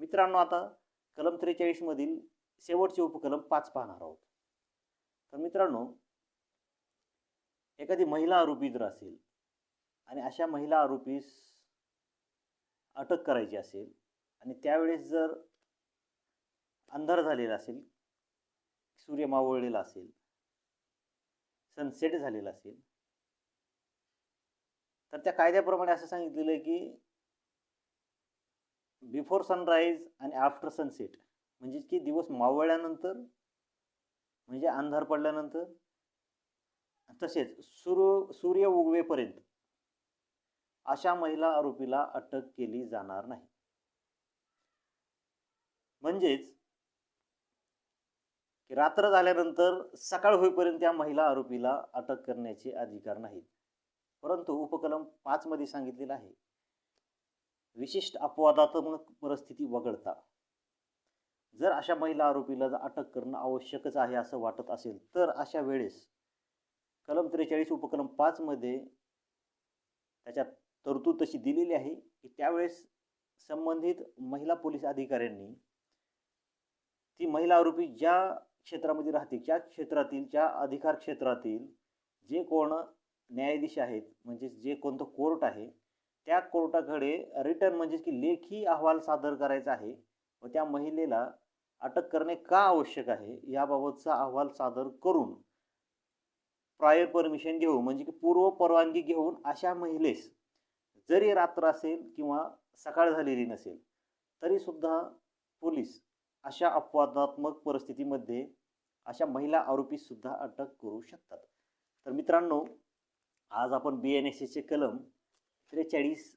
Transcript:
मित्रांनो आता कलम त्रेचाळीसमधील शेवटचे उपकलम पाच पाहणार आहोत. तर मित्रांनो एखादी महिला आरोपी जर असेल आणि अशा महिला आरोपीस अटक करायची असेल आणि त्यावेळेस जर अंधार झालेला असेल सूर्य मावळलेला असेल सनसेट झालेला असेल तर त्या कायद्याप्रमाणे असं सांगितलेलं आहे की बिफोर सनराईज आणि आफ्टर सनसेट. म्हणजे की दिवस मावळल्यानंतर म्हणजे अंधार पडल्यानंतर तसेच सूर्य सूर्य उगवेपर्यंत अशा महिला आरोपीला अटक केली जाणार नाही. म्हणजेच रात्र झाल्यानंतर सकाळ होईपर्यंत त्या महिला आरोपीला अटक करण्याचे अधिकार नाहीत. परंतु उपकलम पाचमध्ये सांगितलेलं आहे. विशिष्ट अपवादात्मक परिस्थिती वगळता. जर अशा महिला आरोपीला जर अटक करणं आवश्यकच आहे असं वाटत असेल तर अशा वेळेस कलम त्रेचाळीस उपक्रम पाचमध्ये त्याच्यात तरतूद तशी दिलेली आहे की त्यावेळेस संबंधित महिला पोलीस अधिकाऱ्यांनी ती महिला आरोपी ज्या क्षेत्रामध्ये राहते त्या क्षेत्रातील ज्या अधिकार क्षेत्रातील जे कोण न्यायाधीश आहेत म्हणजेच जे कोणतं कोर्ट आहे त्या कोर्टाकडे रिटर्न म्हणजे की लेखी अहवाल सादर करायचा आहे. व त्या महिलेला अटक करणे का आवश्यक आहे? याबाबतचा अहवाल सादर करून प्रायर परमिशन घेऊन म्हणजे की पूर्व परवानगी घेऊन अशा महिलेस जरी रात्र असेल किंवा सकाळ झालेली नसेल तरीसुद्धा पोलीस अशा अपवादात्मक परिस्थितीमध्ये अशा महिला आरोपीसुद्धा अटक करू शकतात. तर मित्रांनो आज आपण बी एन एस एसचे कलम त्रेचाळीस